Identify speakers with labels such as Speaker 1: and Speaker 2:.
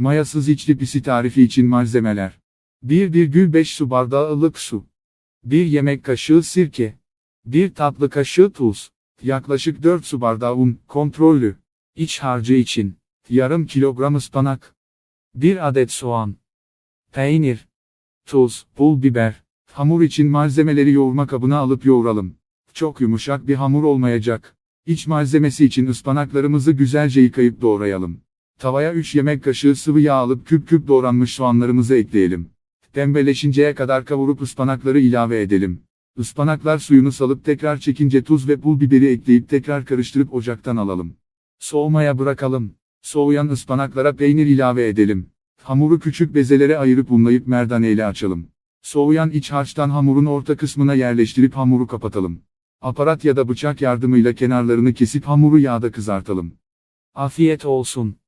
Speaker 1: Mayasız içli pisi tarifi için malzemeler. 1,5 su bardağı ılık su. 1 yemek kaşığı sirke. 1 tatlı kaşığı tuz. Yaklaşık 4 su bardağı un, kontrollü. İç harcı için. Yarım kilogram ıspanak. 1 adet soğan. Peynir. Tuz, pul biber. Hamur için malzemeleri yoğurma kabına alıp yoğuralım. Çok yumuşak bir hamur olmayacak. İç malzemesi için ıspanaklarımızı güzelce yıkayıp doğrayalım. Tavaya 3 yemek kaşığı sıvı yağ alıp küp küp doğranmış soğanlarımızı ekleyelim. Pembeleşinceye kadar kavurup ıspanakları ilave edelim. Ispanaklar suyunu salıp tekrar çekince tuz ve pul biberi ekleyip tekrar karıştırıp ocaktan alalım. Soğumaya bırakalım. Soğuyan ıspanaklara peynir ilave edelim. Hamuru küçük bezelere ayırıp unlayıp merdane ile açalım. Soğuyan iç harçtan hamurun orta kısmına yerleştirip hamuru kapatalım. Aparat ya da bıçak yardımıyla kenarlarını kesip hamuru yağda kızartalım. Afiyet olsun.